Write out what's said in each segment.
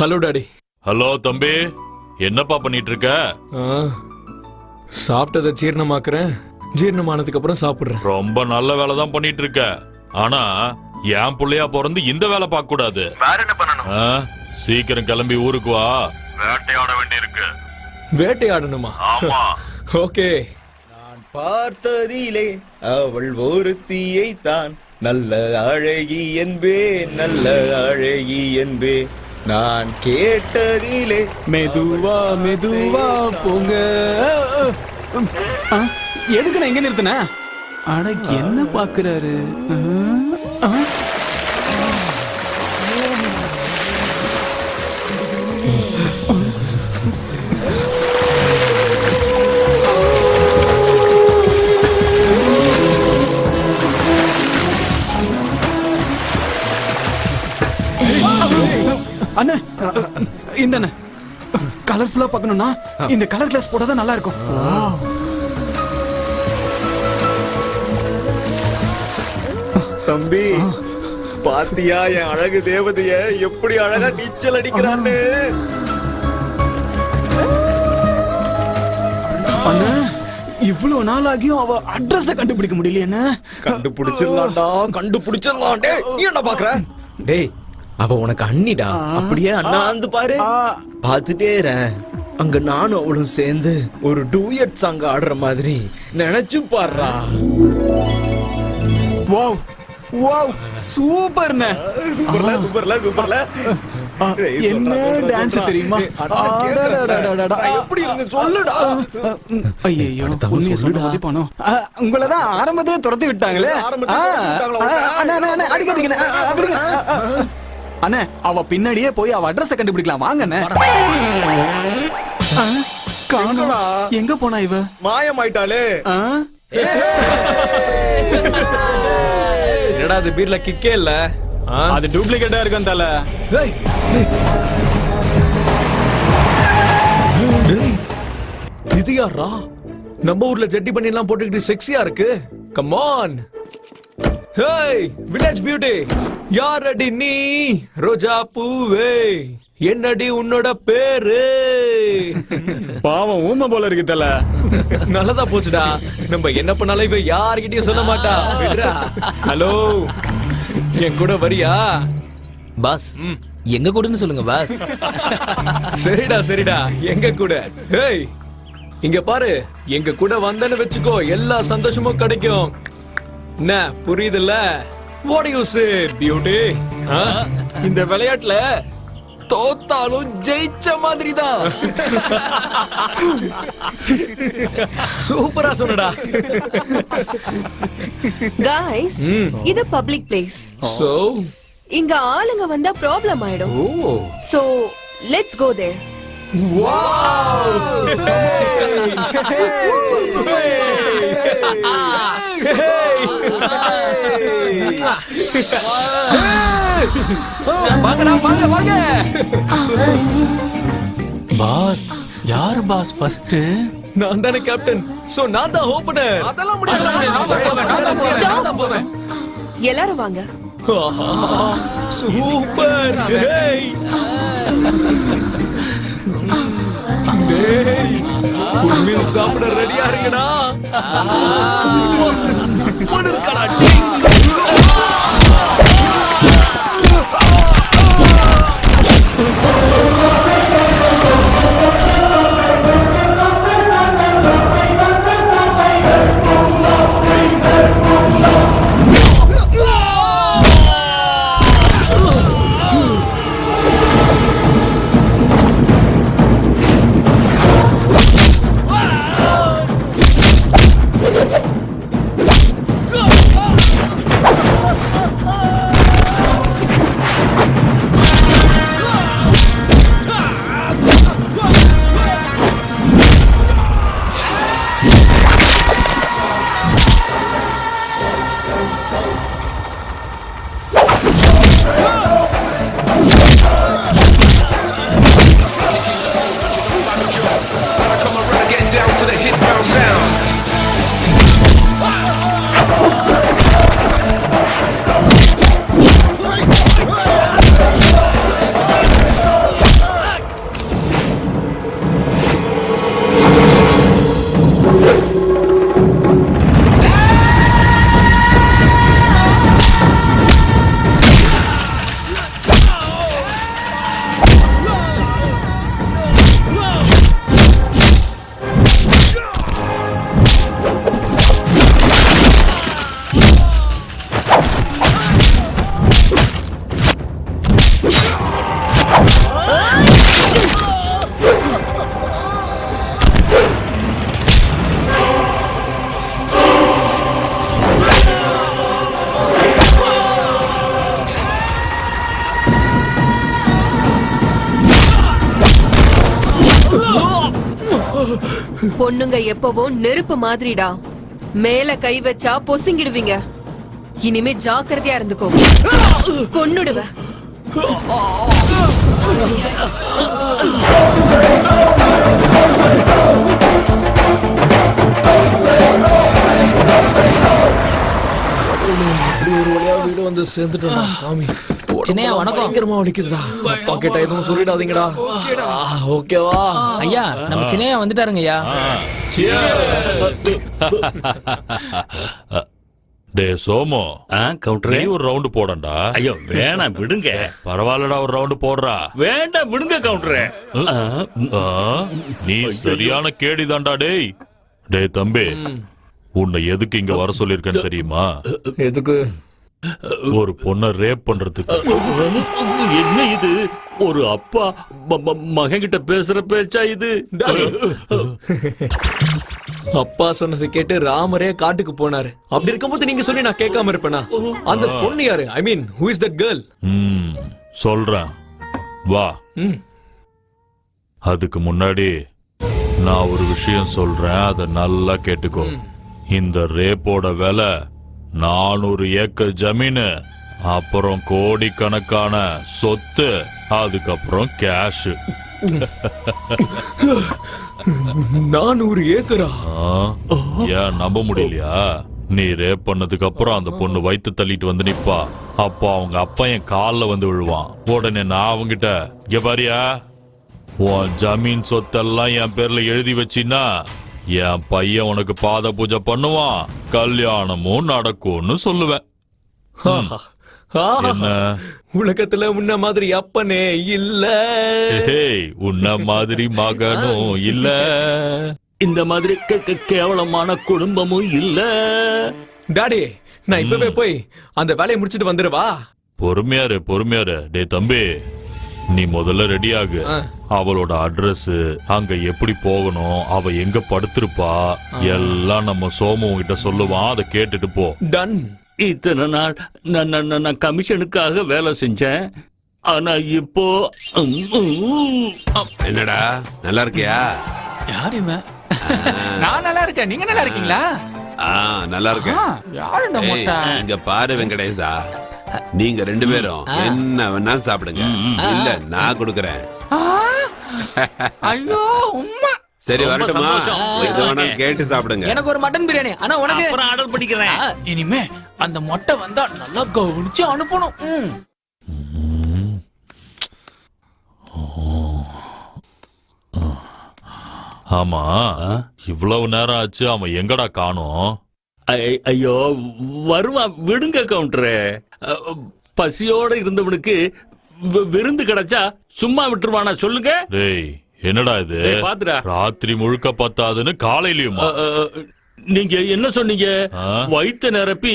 Hello daddy hello தம்பி. என்னப்பா பண்ணிட்டு இருக்க சாப்பிட்டதை ஜீரணமாக்குறேன். ஜீரணமானதுக்கு அப்புறம் சாப்பிடுறேன். ரொம்ப நல்ல வேலை தான் பண்ணிட்டு இருக்க ஆனா என் புள்ளையா பிறந்து இந்த வேலை பார்க்க கூடாது வேற என்ன பண்ணணும்? சீக்கிரம் கிளம்பி ஊருக்கு வா. வேட்டையாட வேண்டி இருக்கு வேட்டையாடணுமா? ஆமா. ஓகே. நான் பார்த்ததிலே அவள் ஒருத்தியை தான் நல்ல அழகி என்பே நல்ல அழகி என்பே. நான் கேட்டதிலே மெதுவா மெதுவா போங்க. ஆ, எதுக்கு நான் எங்க நிறுத்தினேன் ஆனா என்ன பாக்குறாரு? அண்ணா அண்ணே இந்த அண்ணே கலர்ஃபுல்லா பார்க்கணும்னா இந்த கலர் கிளாஸ் போட்டாதான் நல்லா இருக்கும். தம்பி. பாத்தியா என் அழகு தேவதைய எப்படி அழகா நீச்சல் அடிக்கிறான்னு? அண்ணா இவ்வளவு நாள் ஆகியும் அவ அட்ரஸ கண்டுபிடிக்க முடியல என்ன கண்டுபிடிச்சிடலாம்டா கண்டுபிடிச்சிடலாம். டேய் நீ என்ன பாக்குற? டேய் அவ உனக்கு அண்ணிடா. அப்படியே அண்ணாந்து பாரு. பாத்துட்டே. அங்க நானும் அவளும் சேர்ந்து ஒரு டூயட் சாங் ஆடுற மாதிரி நினைச்சு பாடுறா. வாவ் வாவ் சூப்பர்ண்ணே. சூப்பர்ல சூப்பர்ல சூப்பர்ல. என்ன டான்ஸ். தெரியுமா? எப்படி சொல்லுடா? ஐயோ உண்மையை சொல்லுடா. சொல்ல பணம் உங்களை தான் ஆரம்பத்திலே துரத்தி விட்டாங்களே? ஆ, அப்படிங்க. அண்ணே அவ பின்னாடியே போய் அவ அட்ரஸ கண்டுபிடிக்கலாம். வாங்கண்ணே. எங்கடா? எங்க போனா இவ? மாயமாயிட்டாளே. ஆ? என்னடா அது பீர்ல கிக்கே இல்ல? அது டூப்ளிகேட்டா இருக்கும் தல. இது யாரா நம்ம ஊர்ல ஜட்டி பண்ணி எல்லாம் போட்டுக்கிட்டு செக்ஸியா இருக்கு. கமான் ஹேய் வில்லேஜ் பியூட்டி யாரடி நீ? ரோஜா பூவே. என்னடி உன்னோட பேரு? பாவம் ஊமை போல இருக்கு தல. நல்லதா போச்சுடா. நம்ம என்ன பண்ணாலும் இவ யார்கிட்டயும் சொல்ல மாட்டா. ஹலோ. என் கூட வரியா? பாஸ் எங்க கூடன்னு சொல்லுங்க பாஸ். சரிடா சரிடா. எங்க கூட? ஹேய் இங்க பாரு. எங்க கூட வந்தேன்னு வெச்சுக்கோ எல்லா சந்தோஷமும் கிடைக்கும். என்ன புரியுதுல்ல? வாட் யூ சே பியூட்டி இந்த விளையாட்டுல தோத்தாலும் ஜெயிச்ச மாதிரி தான் சூப்பரா சொன்னடா. காய்ஸ் இது பப்ளிக் பிளேஸ் சோ இங்க ஆளுங்க வந்தா ப்ராப்ளம் ஆயிடும். சோ லெட்ஸ் கோ தேர் வாங்கடா வாங்க. வாங்க பாஸ் யார் பாஸ் ஃபர்ஸ்ட் நான் தானே கேப்டன் சோ நான் தான் ஓபனர் அதெல்லாம் முடியாது எல்லாரும் வாங்க சூப்பர் ஹேய் சாப்பிட ரெடியா இருக்கடா பொண்ணுங்க எப்பவும் நெருப்பு மாதிரிடா. மேல கை வச்சா பொசுங்கிடுவீங்க. இனிமே ஜாக்கிரதையா இருந்துக்கோ. கொன்னுடுவ. இப்படி ஒரு வழியா வீடு வந்து சேர்ந்துட்டோம்டா சாமி. சின்னையா, உடம்பெல்லாம் வணக்கம். பயங்கரமா வலிக்குதுடா. அப்பா கிட்ட எதுவும் சொல்லிடாதீங்கடா. ஓகேவா? ஐயா நம்ம சின்னையா வந்துட்டாருங்க ஐயா. டே சோமு. கவுண்டரே நீ ஒரு ரவுண்டு போடண்டா. ஐயோ வேணாம் விடுங்க. பரவாயில்லடா ஒரு ரவுண்டு போடுறா. வேண்டாம் விடுங்க கவுண்டரே நீ சரியான கேடிதான்டா டேய். டேய் தம்பி. உன்னை எதுக்கு இங்க வர சொல்லிருக்கேன்னு தெரியுமா? எதுக்கு? ஒரு பொண்ணை ரேப் பண்றதுக்கு. என்ன இது? ஒரு அப்பா மகன் கிட்ட பேசுற பேச்சா இது? அப்பா சொன்னதை கேட்டு ராமரே காட்டுக்கு போனாரு. அப்படி இருக்கும்போது நீங்க சொல்லி நான் கேட்காம இருப்பேனா? அந்த பொண்ணு யாரு? I mean who is that girl சொல்றேன். வா. அதுக்கு முன்னாடி நான் ஒரு விஷயம் சொல்றேன் அதை நல்லா கேட்டுக்கோ. இந்த ரேப்போட விலை நானூறு ஏக்கர் ஜமீனு அப்புறம் கோடிக்கணக்கான சொத்து அதுக்கப்புறம் கேஷ் நானூறு ஏக்கரா? ஏன் நம்ப முடியலையா? நீ ரேப் பண்ணதுக்கு அப்புறம் அந்த பொண்ணு வயித்து தள்ளிட்டு வந்து நிப்பா. அப்போ அவங்க அப்பா என் கால்ல வந்து விழுவான். உடனே நான் அவங்கிட்ட இங்க பாரியா உன் ஜமீன் சொத்தெல்லாம் என் பேர்ல எழுதி வச்சின்னா என் பையன் உனக்கு பாத பூஜை பண்ணுவான். கல்யாணமும் நடக்கும்னு சொல்லுவேன். உலகத்துல முன்ன மாதிரி அப்பனே இல்ல. ஹேய், உன்ன மாதிரி மகனும் இல்ல. இந்த மாதிரி கே- கே- கேவலமான குடும்பமும் இல்ல. டாடி நான் இப்பவே போய் அந்த வேலையை முடிச்சிட்டு வந்துருவா பொறுமையாரு பொறுமையாரு டேய் தம்பி. நீ முதல்ல ரெடி ஆகு. ஆ. அவளோட அட்ரஸ் அங்க எப்படி போகணும் அவ எங்க படுத்திருப்பா எல்லாம் நம்ம சோமு கிட்ட சொல்லுவான் அதை கேட்டுட்டு போ. டன் இத்தனை நாள் நான் நான் நான் நான் கமிஷனுக்காக வேலை செஞ்சேன். ஆனா இப்போ என்னடா நல்லா இருக்கியா? யார் இவன்? நான் நல்லா இருக்கேன். நீங்க நல்லா இருக்கீங்களா? ஆ நல்லா இருக்கேன். யார் இந்த மொட்டை? இங்க பாரு வெங்கடேசா. நீங்க ரெண்டு பேரும் என்ன வேணாலும் சாப்பிடுங்க. இல்ல நான் கொடுக்கறேன். ஐயோ உம்மா. சரி வரட்டுமா? சந்தோஷம். எது வேணாலும் கேட்டு சாப்பிடுங்க. எனக்கு ஒரு மட்டன் பிரியாணி. ஆனா உனக்கு அப்புறம் ஆர்டர் பண்ணிக்கிறேன். இனிமே அந்த மொட்டை வந்தா நல்லா கவனிச்சு அனுப்பணும். ம். ஆமா இவ்வளவு நேரம் ஆச்சு அவன் எங்கடா காணோம்? ஐயோ வருவான் விடுங்க கவுண்டரே. பசியோட இருந்தவனுக்கு விருந்து கிடைச்சா சும்மா விட்டுருவானா சொல்லுங்க. டேய் என்னடா இது? பாத்துடா. ராத்திரி முழுக்க பத்தாதுன்னு காலையிலயுமா? நீங்க என்ன சொன்னீங்க? வயித்த நிரப்பி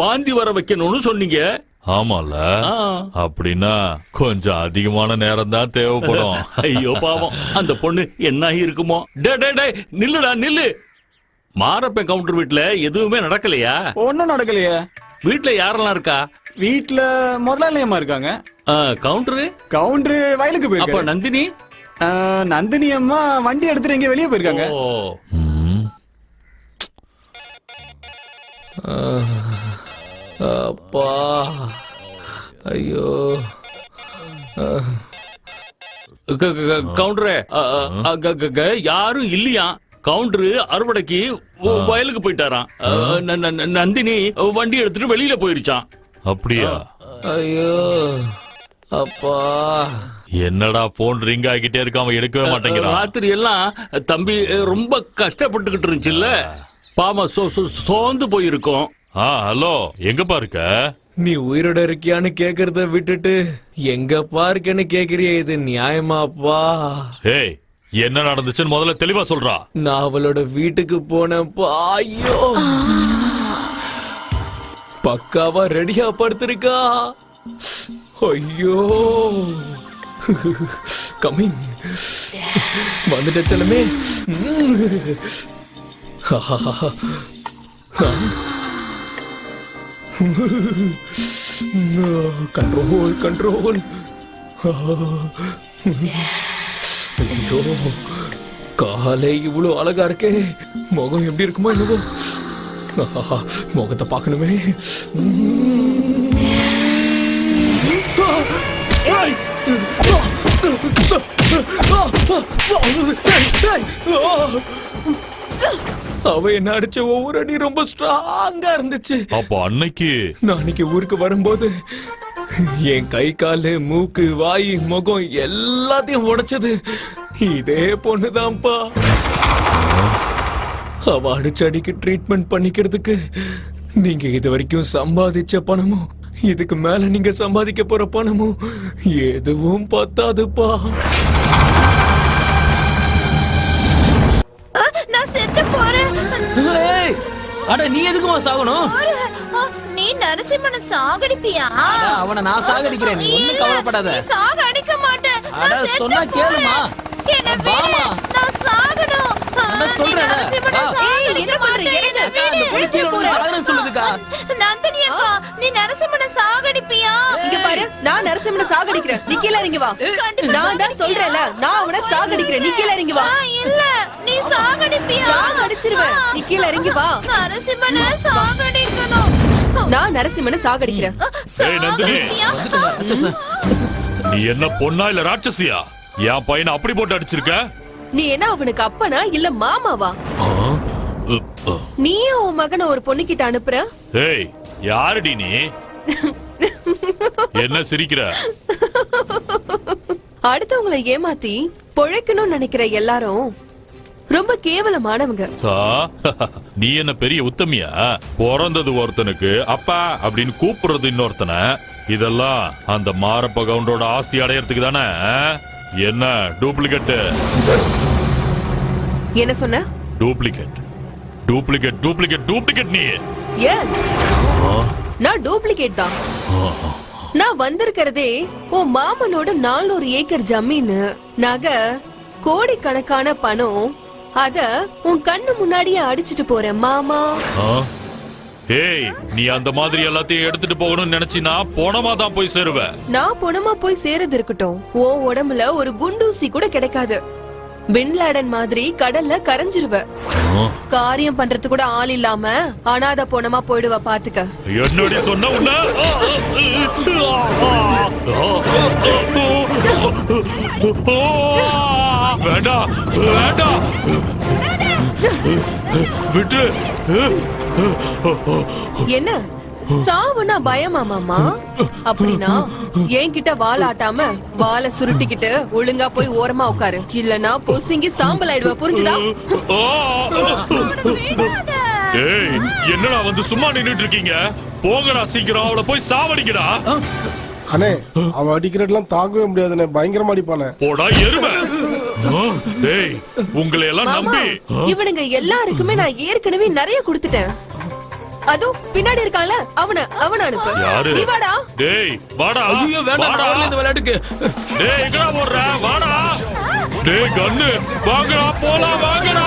வாந்தி வர வைக்கணும்னு சொன்னீங்க. ஆமால. அப்படின்னா கொஞ்சம் அதிகமான நேரம் தான் தேவைப்படும். ஐயோ பாவம். அந்த பொண்ணு என்ன இருக்குமோ? டே டே டே நில்லுடா நில்லு. மாரப்பன் கவுண்டர் வீட்ல எதுவுமே நடக்கலையா? ஒன்னும் நடக்கலையே. வீட்ல யாரெல்லாம் இருக்கா? வீட்ல முதலாளியம்மா இருக்காங்க. கவுண்டரு கவுண்டரு வயலுக்கு அப்ப போயிருக்காரு நந்தினி? ஆ, நந்தினி அம்மா வண்டி எடுத்துட்டு எங்க வெளியே போயிருக்காங்க. அப்பா. ஐயோ. கவுண்டரே யாரும் இல்லையா? கவுண்டரு அறுவடைக்கு வயலுக்கு போயிட்டாராம். நந்தினி வண்டி எடுத்துட்டு வெளியில போயிருச்சான் அப்படியா? ஐயோ அப்பா. என்னடா போன் ரிங் ஆகிட்டே இருக்க அவன் எடுக்கவே மாட்டேங்கிறான். ராத்திரி எல்லாம் தம்பி ரொம்ப கஷ்டப்பட்டுக்கிட்டு இருந்துச்சுல்ல. பாவம் சோ- சோ- சோர்ந்து போயிருக்கோம். ஆ ஹலோ எங்கப்பா இருக்க? நீ உயிரோட இருக்கியான்னு கேக்குறத விட்டுட்டு எங்கப்பா இருக்கேன்னு கேக்குறியே இது நியாயமாப்பா? ஏய் என்ன நடந்துச்சுன்னு முதல்ல தெளிவா சொல்றா. நான் அவளோட வீட்டுக்கு போனப்பா ஐயோ! பக்காவா ரெடியா படுத்திருக்கா. ஐயோ! கம்மிங் வந்துட்ட செல்லமே. கண்ட்ரோல் கண்ட்ரோல் ஐயோ காலை இவ்வளவு அழகா இருக்கே. முகம் எப்படி இருக்குமோ என்னவோ. முகத்தை பார்க்கணுமே. அவ என்ன அடிச்ச ஒவ்வொரு அடி ரொம்ப ஸ்ட்ராங்கா இருந்துச்சு. அப்போ அன்னைக்கு? நான் அன்னைக்கு ஊருக்கு வரும்போது என் கை காலு மூக்கு வாய் முகம் எல்லாத்தையும் உடைச்சது. இதே பொண்ணுதான்ப்பா. அவ அடிச்ச அடிக்கு ட்ரீட்மெண்ட் பண்ணிக்கிறதுக்கு நீங்க இது வரைக்கும் சம்பாதிச்ச பணமும் இதுக்கு மேல நீங்க சம்பாதிக்க போற பணமும் எதுவும் பத்தாதுப்பா. நான் செத்து போறேன். அட நீ எதுக்குமா சாகணும்? நரசிம்மனை சாகடிப்பியா? அவனை நான் சாகடிக்கிறேன். நீ ஒண்ணும் கவலைப்படாத. நீ சாகடிக்க மாட்டேன் அட, நான் சொன்னா கேளுமா. என்னை. வாமா. நான் சாகணும். அதான் நீ சொல்றேன்ல. நரசிம்மனை வா. சாகடிக்க? மாட்டேன். அக்கா, அந்த கீழே விழுந்து சாகணும்னு சொல்லுதுக்கா. நந்தினி அக்கா நீ நரசிம்மனை சாகடிப்பியா? இங்க பாரு நான் நரசிம்மனை சாகடிக்கிறேன். நீ கீழ இறங்கி வா. நான் தான் சொல்றேன்ல நான் அவனை சாகடிக்கிறேன். நீ கீழ இறங்கி வா. இல்ல. நீ சாகடிப்பியா? நான் அடிச்சிருவேன். நீ கீழ இறங்கி வா. நரசிம்மனை சாகடிக்கணும் நான் நரசிம்மனை சாகடிக்கிறேன். ஏய், நந்தினி. சாகடிப்பியா நீ என்ன பொண்ணா இல்ல ராட்சசியா? என் பையனை அப்படி போட்டு அடிச்சிருக்க? நீ என்ன அவனுக்கு அப்பனா இல்ல மாமாவா? ஆ? உ, உ. நீயே உன் மகனை ஒரு பொண்ணுகிட்ட அனுப்புற? ஏய் யாருடி நீ? என்ன சிரிக்கிற? அடுத்தவங்களை ஏமாத்தி பொழைக்கணும்னு நினைக்கிற எல்லாரும் ரொம்ப கேவலமானவங்க? நீ என்ன பெரிய உத்தமியா? பிறந்தது ஒருத்தனுக்கு அப்பா அப்படின்னு கூப்பிடுறது இன்னொருத்தனை. இதெல்லாம் அந்த மாரப்ப கவுண்டரோட ஆஸ்தி அடையறதுக்கு தானே? என்ன டூப்ளிகேட் என்ன சொன்ன? டூப்ளிகேட். டூப்ளிகேட் டூப்ளிகேட் டூப்ளிகேட் நீ. எஸ் நான் டூப்ளிகேட் தான். நான் வந்திருக்கிறதே உன் மாமனோட நானூறு ஏக்கர் ஜமீன் நகை கோடிக்கணக்கான பணம் அத உன் கண்ணு முன்னாடியே அடிச்சிட்டு போறேன் மாமா? ஏய் நீ அந்த மாதிரி எல்லாத்தையும் எடுத்துட்டு போகணும்னு நினைச்சினா போனமா தான் போய் சேருவ. நான் பொணமா போய் சேரது இருக்கட்டும். உன் உடம்புல ஒரு குண்டூசி கூட கிடைக்காது. பின்லாடன் மாதிரி கடல்ல கரைஞ்சிருவ? காரியம் பண்றது கூட ஆள் இல்லாம அனாதை பொணமா போயிடுவ பாத்துக்க. என்னடி சொன்ன உன்ன? வேண்டாம் வேண்டாம் விட்டு. என்ன? சாவுனா பயமா மாமா? அப்படின்னா என்கிட்ட வால் ஆட்டாம வாலை சுருட்டிக்கிட்டு ஒழுங்கா போய் ஓரமா உட்காரு. இல்லனா பொசுங்கி சாம்பல் ஆயிடுவ புரிஞ்சுதா? ஏய் என்னடா வந்து சும்மா நின்னுட்டு இருக்கீங்க போங்கடா சீக்கிரம் அவளை போய் சாவடிக்கடா. அண்ணே அவன் அடிக்கிறதெல்லாம் தாங்கவே முடியாதுண்ணே. பயங்கரமா அடிப்பானே. போடா எருமை. ஏய் உங்களை எல்லாம் நம்பி? இவனுங்க எல்லாருக்குமே நான் ஏற்கனவே நிறைய கொடுத்துட்டேன். அதோ பின்னாடி இருக்கான்ல அவன அவன அனுப்பு. யாரு? நீ வாடா. டேய் வாடா ஐயோ வேண்டாம் வாடா. இந்த விளையாட்டுக்கு. டேய் எங்கடா போடுற வாடா. டேய் கண்ணு வாங்கடா போலாம் வாங்கடா.